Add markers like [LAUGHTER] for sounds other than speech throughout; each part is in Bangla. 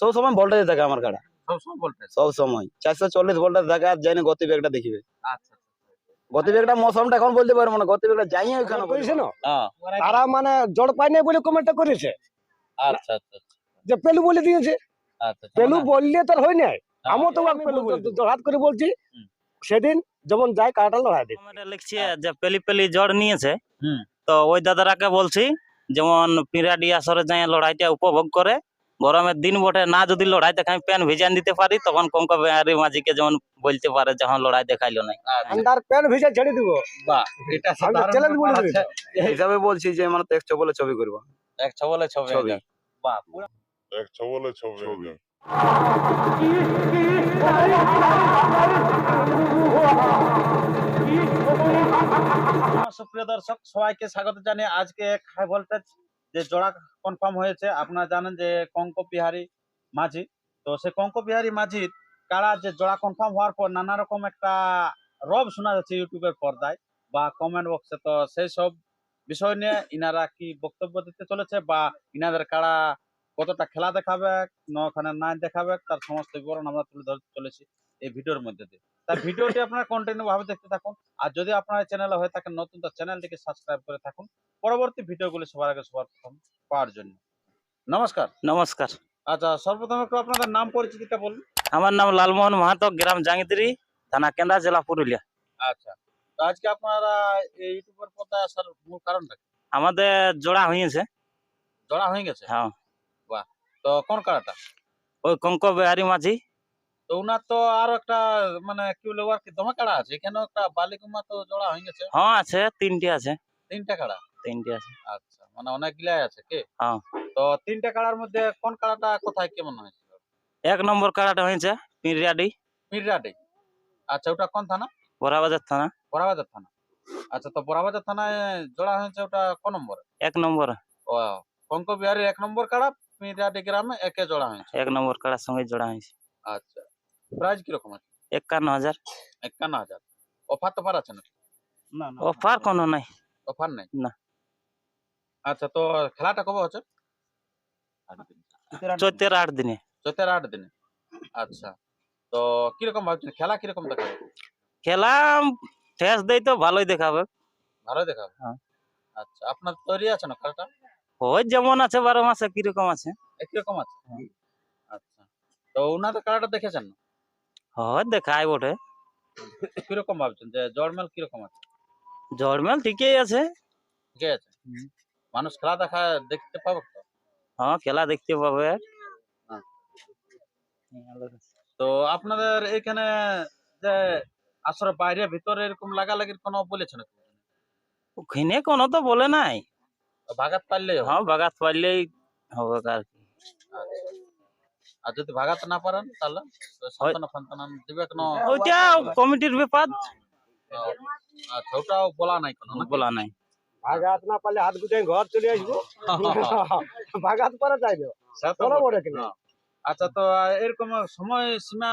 সব সময় ভোল্টেজ থাকে আমার ভোল্টেজ সব সময় চারশো চল্লিশ ভোল্টেজ থাকে আর যাই না গতিবেগটা দেখিবে। আচ্ছা গতিবেগটা মৌসুমটা এখন বলতে পারব না গতিবেগটা যাই ওখানে করেছে না? হ্যাঁ। তারা মানে জড় পায় নাই বলে কমেন্টটা করেছে। আচ্ছা আচ্ছা আচ্ছা, যে পেলু বলে দিয়েছে। আচ্ছা পেলু বললে তার হয় নাই। হ্যাঁ, আমিও তো আমি পেলু হাত করে বলছি সেদিন যেমন যায় কাটা লড়াই দিই লিখছি যে পেলি পেলি জ্বর নিয়েছে। তো ওই দাদারাকে বলছি যেমন পিরাডি আসরে যাই লড়াইটা উপভোগ করে গরমের দিন বটে না যদি লড়াই দেখাই প্যান ভিজান দিতে পারি তখন কঙ্ক বিহারি মাঝিকে যেমন বলতে পারে যখন লড়াই দেখাইলো নাই আচ্ছা, প্যান ভিজে ছেড়ে দিব বাহ এটা চ্যালেঞ্জ বলে হিসাবে বলছি যে মানে বলে ছবি করব এক ছবলে ছবি ছবি। এটা। বাহ পুরো বলে ছবি। সুপ্রিয় দর্শক সবাইকে স্বাগত জানিয়ে আজকে এক হাই ভোল্টেজ যে জোড়া কনফার্ম হয়েছে, আপনারা জানেন যে কঙ্ক বিহারী মাঝি। তো সে কঙ্ক বিহারী মাঝির কারা যে জোড়া কনফার্ম হওয়ার পর নানা রকম একটা রব শোনা যাচ্ছে ইউটিউবের পর্দায় বা কমেন্ট বক্সে তো সেই সব বিষয় নিয়ে ইনারা কি বক্তব্য দিতে চলেছে বা ইনাদের কারা কতটা খেলা দেখাবে ওখানে না দেখাবে, তার সমস্ত বিবরণ আমরা তুলে ধরতে চলেছি এই ভিডিওর মধ্যে দিয়ে। তার ভিডিওটি আপনারা কন্টিনিউ ভাবে দেখতে থাকুন। আর যদি আপনার চ্যানেলে হয়ে থাকেন নতুন তো চ্যানেলটিকে সাবস্ক্রাইব করে থাকুন। পরবর্তী ভিডিওগুলি সবার আগে সবার প্রথম পাওয়ার জন্য। নমস্কার। নমস্কার। আচ্ছা সর্বপ্রথম একটু আপনাদের নাম পরিচিতিটা বলুন। আমার নাম লালমোহন মাহাতো গ্রাম জাঙ্গিদিরি থানা কেন্দ্রা জেলা পুরুলিয়া। আচ্ছা তো আজকে আপনারা এই ইউটিউবের পর্দায় আসার মূল কারণটা কি? আমাদের জোড়া হয়েছে জোড়া হয়ে গেছে? হ্যাঁ। বাহ তো কোন কারাটা? ওই কঙ্ক বিহারি মাঝি। তো উনার তো আরও একটা মানে কি বলব আর কি দমে কাড়া আছে? এখানেও একটা বালিকুমা তো জোড়া হয়ে গেছে। হ্যাঁ আছে তিনটি আছে। তিনটা কাড়া? তিনটি আছে। আচ্ছা মানে অনেক আছে কি? হ্যাঁ। তো তিনটা কাড়ার মধ্যে কোন কাড়াটা কোথায় কেমন হয়েছে? এক নম্বর কাড়াটা হয়েছে পিরিয়াডি মিররাডি আচ্ছা ওটা কোন থানা? বড়াবাজার থানা। বড়াবাজার থানা। আচ্ছা তো বড়াবাজার থানায় জোড়া হয়েছে ওটা কোন নম্বরে? এক নম্বর। ও বিহারের এক নম্বর কাড়া মিররাডি গ্রামে একে জোড়া হয়েছে। এক নম্বর কাড়ার সঙ্গে জোড়া হয়েছে। আচ্ছা প্রাইস কীরকম আছে? একান্ন হাজার। একান্ন হাজার। অফার টফার আছে না না অফার কোনো নাই। অফার নেই? না। আচ্ছা তো খেলাটা কবে হচ্ছে? চৈতের আট দিনে। চৈতের আট দিনে। আচ্ছা তো কীরকম ভাবছেন? খেলা কীরকম দেখাবে? খেলা ঠেস দেই তো ভালোই দেখাবে। ভালো দেখাবে? হ্যাঁ। আচ্ছা আপনার তৈরি আছে না খেলাটা? ওই যেমন আছে বারো মাসে কীরকম আছে। একই রকম আছে? আচ্ছা তো উনাদের খেলাটা দেখেছেন না? হয় দেখাই বটে কীরকম ভাবছেন? যে জড়মেল কীরকম আছে? জড়মেল ঠিকই আছে। ঠিক আছে? মানুষ খেলা দেখা দেখতে পাবে তো? হ্যাঁ খেলা দেখতে পাবে। তো আপনাদের এখানে যে আসলে বাইরে ভিতরে এরকম লাগালাগির কোনো বলেছে নাকি? ওখানে কোনো তো বলে নাই। ভাগাত পারলেই হবে। হ্যাঁ বাগাত পারলেই হবে আর কি। আচ্ছা। আর যদি ভাগাত না পারেন তাহলে তো সান্ত্বনা ফান্তনা দিবে কোনো ওইটা কমিটির ব্যাপার। আচ্ছা ওটাও বলা নাই কোনো বলা নাই। ভাগাত না পারলে হাত গুটাই ঘর চলে আসব। [LAUGHS] ভাগাত পরে তো? বড় বড় কিনা? হ্যাঁ। আচ্ছা তো এরকম সময় সীমা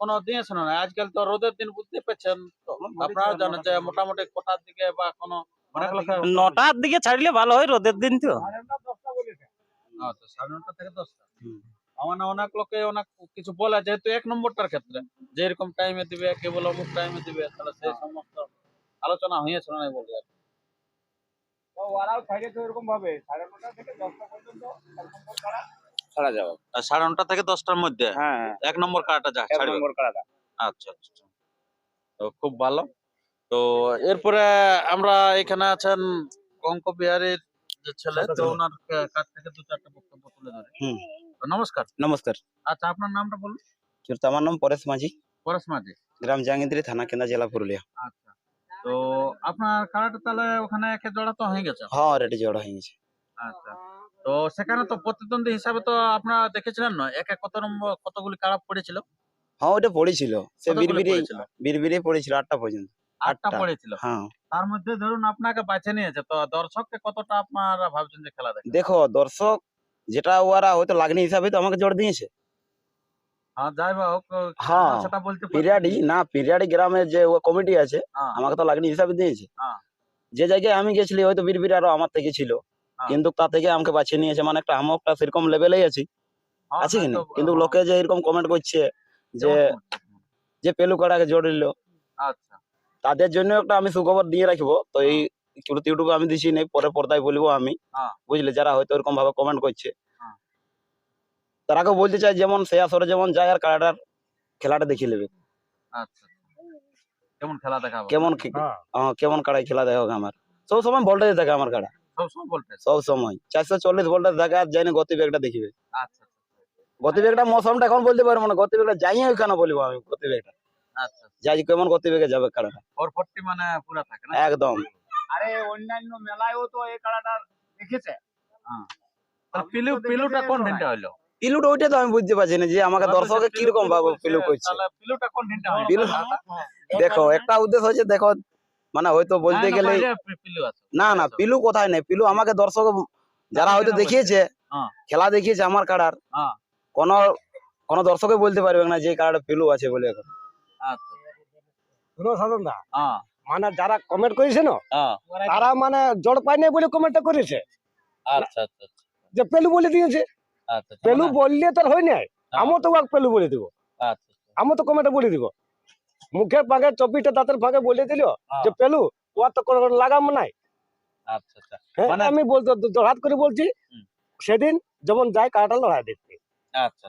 কোনো দিয়েছে না? আজকাল তো রোদের দিন বুঝতে পারছেন তো। আপনারা জানেন যে মোটামুটি কোটার দিকে বা কোনো অনেক নটার দিকে ছাড়লে ভালো হয় রোদের দিন তো। আচ্ছা সাড়ে নটা থেকে দশটা। আমার না অনেক লোকে অনেক কিছু বলে যেহেতু এক নম্বরটার ক্ষেত্রে। যে এরকম টাইমে দিবে কেবল অমুক টাইমে দিবে তাহলে সেই সমস্ত আলোচনা হয়েছিল না বলতে আর ওরাও থাকে তো এরকম ভাবে। সাড়ে নটা থেকে দশটা পর্যন্ত ছাড়া যাবে। সাড়ে নটা থেকে দশটার মধ্যে? হ্যাঁ এক নম্বর কাটা যা এক নম্বর কাড়াটা আচ্ছা আচ্ছা। তো খুব ভালো। তো এরপরে আমরা এখানে আছেন কঙ্ক বিহারের যে ছেলে তো ওনার কাছ থেকে দু চারটা বক্তব্য তুলে ধরে। নমস্কার। নমস্কার। আচ্ছা আপনার নামটা বলুন। আমার নাম পরেশ মাঝি। পরেশ মাঝি। গ্রাম জাহাঙ্গীরী থানা কেন্দ্রা জেলা পুরুলিয়া। আচ্ছা তো আপনার কারাটা তাহলে ওখানে একে জোড়া তো হয়ে গেছে? হ্যাঁ রেডি জোড়া হয়ে গেছে। আচ্ছা তো সেখানে তো প্রতিদ্বন্দ্বী হিসাবে তো আপনারা দেখেছিলেন না? একে কত নম্বর কতগুলি কারা পড়েছিল? হ্যাঁ ওটা পড়েছিল। সে বিরবিরি পড়েছিল? আটটা পর্যন্ত। আটটা। পড়েছিল। হ্যাঁ। তার মধ্যে ধরুন আপনাকে বাছে নিয়েছে তো দর্শককে কতটা আপনারা ভাবছেন যে খেলা দেখো দর্শক যেটা ওরা হয়তো লাগনি হিসাবে তো আমাকে জোর দিয়েছে। হ্যাঁ হ্যাঁ, পিরিয়াডি না পিরিয়াডি গ্রামের যে কমিটি আছে হ্যাঁ, আমাকে তো লাগনি হিসাবে দিয়েছে। যে জায়গায় আমি গেছিলি হয়তো বীরবির আরও আমার থেকে ছিল। কিন্তু তা থেকে আমাকে বাছিয়ে নিয়েছে মানে একটা সেরকম লেভেলেই আছি। আছে কি কিন্তু লোকে যে এরকম কমেন্ট করছে যে যে পেলু কাড়াকে জড়িল আচ্ছা। তাদের জন্য একটা আমি সুখবর দিয়ে রাখব তো এই ইউটিউবে আমি দিছি নাই পরে পর্দায় বলব আমি। হ্যাঁ। বুঝলে? যারা হয়তো এরকম ভাবে কমেন্ট করছে। হ্যাঁ। তারাকে বলতে চাই যেমন সে আসরে যেমন যায় আর কাড়াটার খেলাটা দেখে নেবে। আচ্ছা। কেমন খেলা দেখাবো কেমন কি- হ্যাঁ। কেমন কাড়াই খেলা দেখো আমার। সব সময় ভোল্টেজ থাকে আমার কাড়া। সব সময় চারশো চল্লিশ ভোল্টেজ থাকে আর যাইনি গতি বেগটা দেখিবে। আচ্ছা গতি বেগটা মৌসুমটা এখন বলতে পারব না গতি বেগটা যাই ওইখানে বলব আমি গতি বেগটা আচ্ছা। যাই কেমন গতি বেগে যাবে কাড়াটা ফোর ফোরটি মানে পুরা থাকে না? একদম। আরে অন্যান্য মেলায়ও তো এই কাড়াটা দেখেছে পিলু পিলুটা কোন দিনটা হইল পিলুটা ওইটা তো আমি বুঝতে পারছি না যে আমাকে দর্শকে কীরকম ভাবে পিলু করছে। পিলুটা কোন হইল পিলু- দেখো একটা উদ্দেশ্য হচ্ছে দেখো মানে হয়তো বলতে গেলে না না পিলু কোথায় নেই? পিলু আমাকে দর্শক যারা হয়তো দেখিয়েছে হ্যাঁ। খেলা দেখিয়েছে আমার কাড়ার হ্যাঁ। কোন কোন দর্শকে বলতে পারবে না যে কাড়াটা পিলু আছে বলে এখন। আচ্ছা। সাধন দা হ্যাঁ। মানে যারা কমেন্ট করেছে না হ্যাঁ। তারা মানে জড় পায় নাই বলে কমেন্টটা করেছে। আচ্ছা আচ্ছা যে পেলু বলে দিয়েছে। আচ্ছা পেলু বললে তো আর হয় নাই। হ্যাঁ। আমিও তো ওকে পেলু বলে দিব। আচ্ছা আমি তো কমেন্টে বলে দিব। মুখের ফাঁকে চব্বিশটা দাঁতের ফাঁকে বলে দিল হ্যাঁ। যে পেলু ওর তো কোনো লাগাম নাই। আচ্ছা আচ্ছা। মানে- আমি বলতে হাত করে বলছি সেদিন যেমন যায় কাটা লড়াই দেখতে আচ্ছা আচ্ছা।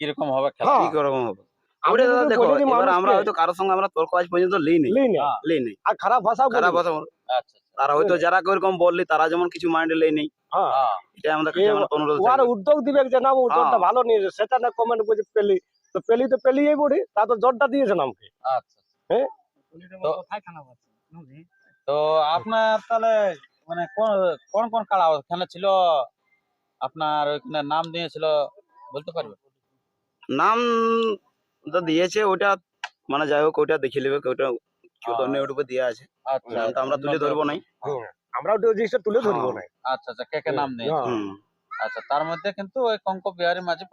কীরকম হবে খেলা? হ্যাঁ। কি রকম হবে? আমি দাদা দেখো এবার আমরা হয়তো কারোর সঙ্গে আমরা তর্ক আজ পর্যন্ত লিই নেই। লিই না। হ্যাঁ। নেই। আর খারাপ ভাষা খারাপ বলি। আচ্ছা আচ্ছা আর হয়তো যারা ওইরকম বললি তারা যেমন কিছু মাইন্ডে লেই নেই। হ্যাঁ। হ্যাঁ। এটা আমাদের এ- কাছে আমার অনুরোধ ওর উদ্যোগ দিবে যে না উদ্যোগটা। ভালো নিয়েছে সেটা না কমেন্ট করছে পেলি। তো পেলি তো পেলিয়েই বলি তা তো জোরটা দিয়েছে আমাকে আচ্ছা হ্যাঁ? তো- তো আপনার তাহলে মানে কোন কোন কালা ওখানে ছিল? আপনার ওইখানে নাম দিয়েছিল বলতে পারবে? নাম তো দিয়েছে ওটা মানে যাই হোক ওইটা দেখে নেবে হ্যাঁ। দেওয়া আছে। আচ্ছা নামটা আমরা তুলে ধরবো নাই। আমরা ওটা জিনিসটা তুলে ধরবো না আচ্ছা আচ্ছা কে কে নাম হ্যাঁ, আচ্ছা তার মধ্যে কিন্তু ওই কঙ্ক বিহারী মাঝি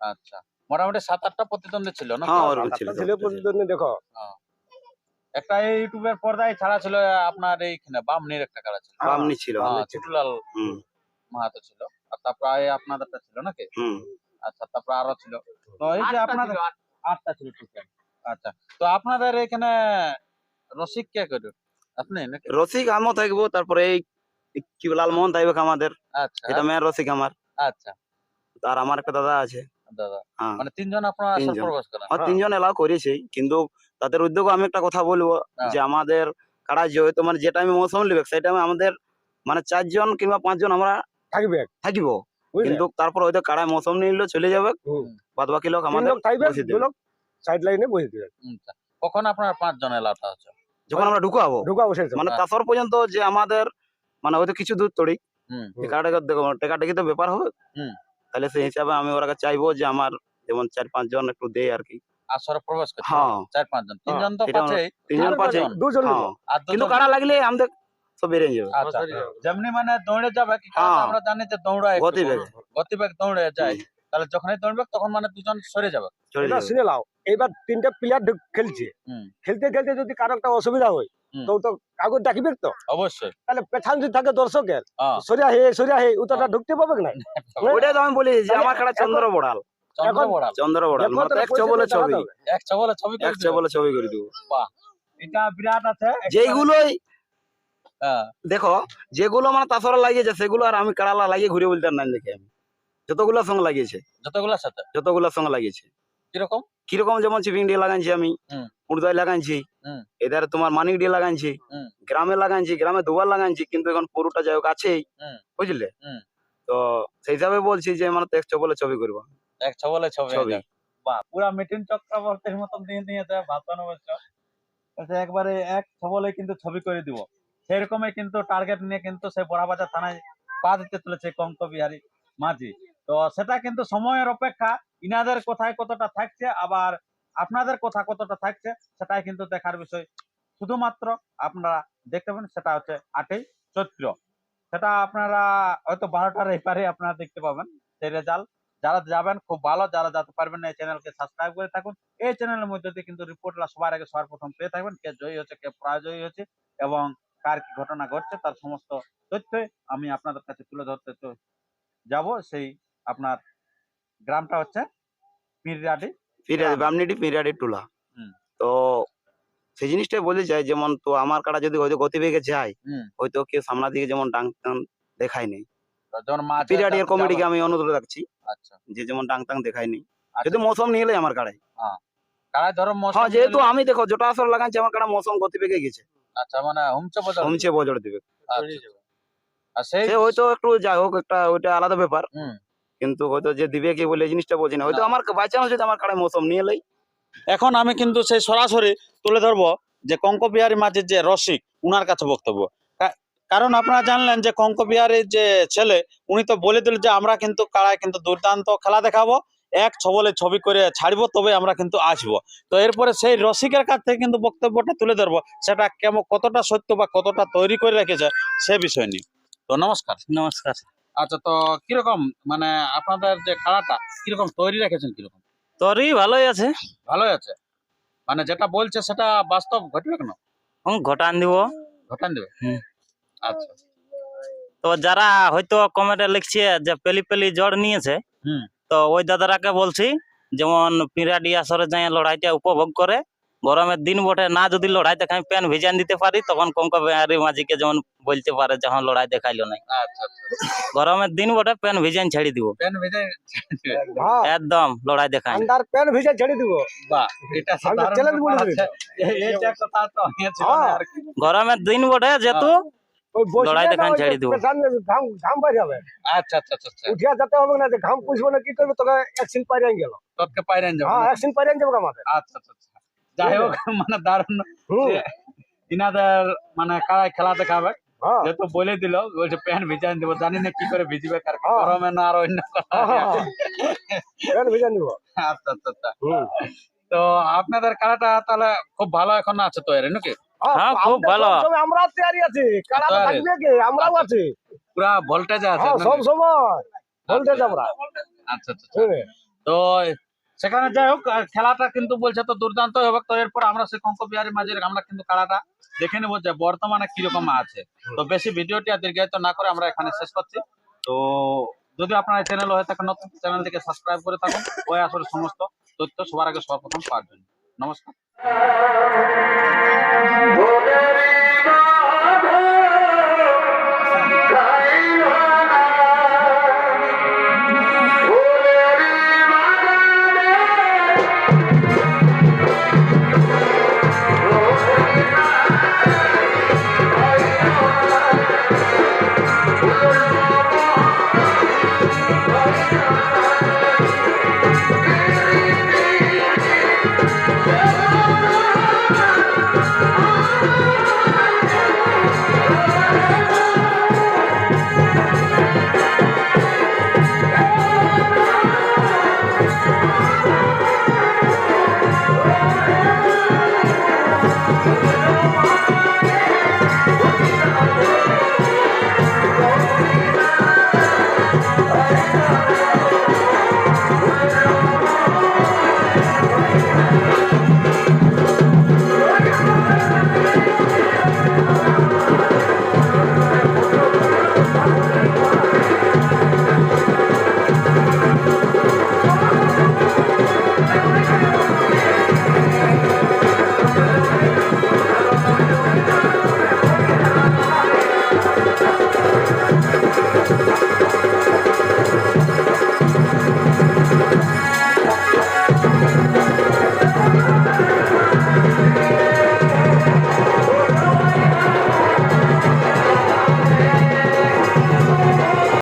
আচ্ছা মোটামুটি সাত আটটা প্রতিদ্বন্দ্বী ছিল না? হ্যাঁ ছিল প্রতিদ্বন্দ্বী দেখো। একটা এই ইউটিউবের পর্দায় ছাড়া ছিল আপনার এইখানে বামনির একটা কারা ছিল। বামনি ছিল। হ্যাঁ, ছোটলাল মাহাতো ছিল। আর তারপর আপনাদেরটা ছিল নাকি? আচ্ছা তারপর আরও ছিল। তো এই যে আপনাদের আটটা। ছিল টোটাল আচ্ছা তো আপনাদের এখানে রসিক কে করে আপনি নাকি? রসিক আমও থাকব তারপরে এই কি লালমোহন থাকবে আমাদের। আচ্ছা এটা মেয়ের রসিক আমার। আচ্ছা। আর আমার একটা দাদা আছে। দাদা। হ্যাঁ। মানে তিনজন আপনারা করেন তিনজন। এলাও করেছে কিন্তু তাদের উদ্যোগে আমি একটা কথা বলব হ্যাঁ। যে আমাদের কারা যেহেতু মানে যে টাইমে মৌসুম নেবে সেই টাইমে আমাদের মানে চারজন কিংবা পাঁচজন আমরা থাকবে। থাকিব। কিন্তু তারপর হয়তো কাড়ায় মৌসুম নিলে চলে যাবে। বাদ বাকি লোক আমাদের সাইড লাইনে বসে দিবে। কখন আপনার পাঁচজন এলাটা আছে? যখন আমরা ঢুকাবো ঢুকা বসে মানে হ্যাঁ। তারপর পর্যন্ত যে আমাদের মানে হয়তো কিছু দূর তড়ি। টেকাটেকা দেখো টেকাটেকি তো ব্যাপার হবে। তাহলে সেই হিসাবে আমি ওরা চাইব যে আমার যেমন চার পাঁচ জন একটু দেয় আর কি। আসরে প্রবেশ করছে? হ্যাঁ। চার পাঁচজন। তিনজন তো এটা পাচ্ছে তিনজন আর পাঁচে দুজন, দুজন নিবো। হ্যাঁ আর কিন্তু দুজন- কারা লাগলে আমাদের সব বেরিয়ে যাবে। আচ্ছা যেমনি মানে দৌড়ে যাবে কি হ্যাঁ। আমরা জানি যে দৌড়ায় গতিবেগ। গতিবেগ দৌড়ে যায়। তাহলে যখনই দৌড়বে তখন মানে দুজন সরে যাবে। চলে শুনে লাও এইবার তিনটা প্লেয়ার খেলছে। খেলতে খেলতে যদি কারও একটা অসুবিধা হয় তো তো কাগজ ডাকিবে তো? অবশ্যই। তাহলে পেছান যদি থাকে দর্শকের। হ্যাঁ। সরিয়া হে সরিয়া হে ঢুকতে পাবে না [LAUGHS] ওইটাই তো আমি বলি যে আমার খেলা চন্দ্র বড়াল। চন্দ্র বড়াল। চন্দ্র বড়াল। দেখো মানে তাহলে এক ছবলে ছবি। এক ছবলে ছবি করে এক দিবে। ছবলে ছবি করে দিব। এটা বিরাট আছে। যেইগুলোই দেখো যেগুলো মানে তাছাড়া লাগিয়েছে সেগুলো আর আমি কাড়ালা লাগিয়ে ঘুরে বলতে নাই দেখে আমি। যতগুলোর সঙ্গে লাগিয়েছে। যতগুলার সাথে? যতগুলোর সঙ্গে লাগিয়েছে। কীরকম? কীরকম যেমন চিপিং দিয়ে লাগাইছি আমি হুম। উর্দায় লাগাইছি। এদের তোমার মানিক দিয়ে লাগাইছি গ্রামে লাগাইছি গ্রামে দুবার লাগাইছি কিন্তু এখন পুরোটা যাই হোক আছেই। বুঝলে? তো সেই হিসাবে বলছি যে মানে এক ছবলে ছবি করব। এক ছবলে ছবি ছবি। বাহ পুরা মিঠুন চক্রবর্তীর মতন দিয়ে দিয়েছে ভাষণ অবশ্য বলছে একবারে এক ছবলে কিন্তু ছবি করে দিব। সেরকমই কিন্তু টার্গেট নিয়ে কিন্তু সে বড়াবাজার থানায় পা দিতে চলেছে কঙ্ক বিহারী মাঝি। তো সেটা কিন্তু সময়ের অপেক্ষা, ইনাদের কোথায় কতটা থাকছে, আবার আপনাদের কথা কতটা থাকছে, সেটাই কিন্তু দেখার বিষয়। শুধুমাত্র আপনারা দেখতে পাবেন, সেটা হচ্ছে আটই চৈত্র। সেটা আপনারা হয়তো বারোটার এপারে আপনারা দেখতে পাবেন, সেই রেজাল্ট যারা যাবেন, খুব ভালো। যারা যেতে পারবেন না, এই চ্যানেলকে সাবস্ক্রাইব করে থাকুন। এই চ্যানেলের মধ্যে দিয়ে কিন্তু রিপোর্টটা সবার আগে সবার প্রথম পেয়ে থাকবেন, কে জয়ী হচ্ছে কে পরাজয়ী হচ্ছে এবং কার কি ঘটনা ঘটছে তার সমস্ত তথ্য আমি আপনাদের কাছে তুলে ধরতে যাব। সেই আপনার গ্রামটা হচ্ছে পিরিয়াডি পিরিয়াডি বামনিটি পিরিয়াডি টুলা। তো সেই জিনিসটাই বলতে চাই যেমন তো আমার কাটা যদি হয়তো গতিবেগে যায়। হয়তো কেউ সামনের দিকে যেমন ডাং দেখায়নি। যখন মাছ পিরিয়াডি এর কমিটিকে আমি অনুরোধ রাখছি আচ্ছা। যে যেমন ডাং টাং দেখায়নি। আচ্ছা। যদি মৌসুম নিয়ে এলে আমার কাড়াই কারা ধরো হ্যাঁ যেহেতু আমি দেখো জটা আসর লাগাচ্ছি আমার কাটা মৌসুম গতিবেগে গেছে। আচ্ছা মানে হুমচে বদল বজড় দিবে। আচ্ছা। আর সেই সে হয়তো একটু যাই হোক একটা ওইটা আলাদা ব্যাপার। হুম। কিন্তু হয়তো যে দিবে কি বলে জিনিসটা না। হয়তো আমার বাই চান্স যদি আমার মৌসুম নিয়ে এলাই এখন আমি কিন্তু সেই সরাসরি তুলে ধরবো যে কঙ্ক বিহারী মাঝির যে রসিক উনার কাছে বক্তব্য। কারণ আপনারা জানলেন যে কঙ্ক বিহারীর যে ছেলে উনি তো বলে দিল যে আমরা কিন্তু কাড়ায় কিন্তু দুর্দান্ত খেলা দেখাবো। এক ছবলে ছবি করে ছাড়বো তবে আমরা কিন্তু আসব। তো এরপরে সেই রসিকের কাছ থেকে কিন্তু বক্তব্যটা তুলে ধরবো সেটা কেমন কতটা সত্য বা কতটা তৈরি করে রেখেছে সে বিষয় নিয়ে। তো নমস্কার। নমস্কার আচ্ছা তো কীরকম মানে আপনাদের যে খেলাটা কীরকম তৈরি রেখেছেন কীরকম? তৈরি ভালোই আছে। ভালোই আছে? মানে যেটা বলছে সেটা বাস্তব ঘটবে কেন? হুম ঘটান দিব। ঘটান দেবে? হুম। আচ্ছা। তো যারা হয়তো কমেন্টে লিখছে যে পেলি পেলি জ্বর নিয়েছে হুম। তো ওই দাদারাকে বলছি যেমন পিরাডি আসরে যাই লড়াইটা উপভোগ করে গরমের দিন বটে না যদি লড়াই দেখাই প্যান ভিজান দিতে পারি তখন কঙ্ক বিহারি মাঝিকে যেমন বলতে পারে যখন লড়াই দেখাইলো নাই। আচ্ছা আচ্ছা। গরমের দিন বটে প্যান ভিজান ছেড়ে দিব। হ্যাঁ। একদম লড়াই দেখাই। আন্ডার প্যান্ট ভিজে ছেড়ে দিব। হ্যাঁ। কি। গরমের দিন বটে যেহেতু ওই বসে লড়াই না দেখান ওই ছেড়ে দিব। পেছন দিয়ে ঘাম ঘাম বাইরে হবে আচ্ছা আচ্ছা আচ্ছা আচ্ছা উঠিয়া যেতে হবে না যে ঘাম পুষবো না কি করবে তোকে একদিন পাইরে গেল তোকে পাইরেন যাব হ্যাঁ না? একদিন পাইরে যাব আমাদের আচ্ছা আচ্ছা আচ্ছা যাই হোক মানে দারুণ হুম, যে ইনাদের মানে কারাই খেলা দেখাবে হ্যাঁ যেহেতু বলে দিল বলছে প্যান ভিজান দেবো জানি না কি করে ভিজবে কার হ্যাঁ। গরমে না আর অন্য কথা হ্যাঁ, হ্যাঁ, প্যান্ট ভিজে দিব আচ্ছা আচ্ছা আচ্ছা হুম তো আপনাদের খেলাটা তাহলে খুব ভালো এখন আছে তো এর নাকি হ্যাঁ, খুব ভালো। সব আমরা তৈরি আছি কারা থাকবে কি আমরাও আছি। পুরা ভোল্টেজ আছে হ্যাঁ সব সময় ভোল্টেজ আমরা। আচ্ছা আচ্ছা আচ্ছা। তো সেখানে যাই হোক খেলাটা কিন্তু বলছে তো দুর্দান্ত হবে। তো এরপর আমরা সেই কঙ্ক বিহারী মাঝের আমরা কিন্তু খেলাটা দেখে নেব যে বর্তমানে কীরকম আছে। তো বেশি ভিডিওটি আর দীর্ঘায়িত না করে আমরা এখানে শেষ করছি। তো যদি আপনার চ্যানেল হয়ে থাকে নতুন চ্যানেলটিকে সাবস্ক্রাইব করে থাকুন। ওই আসলে সমস্ত তথ্য সবার আগে সর্বপ্রথম পাওয়ার জন্য। নমস্কার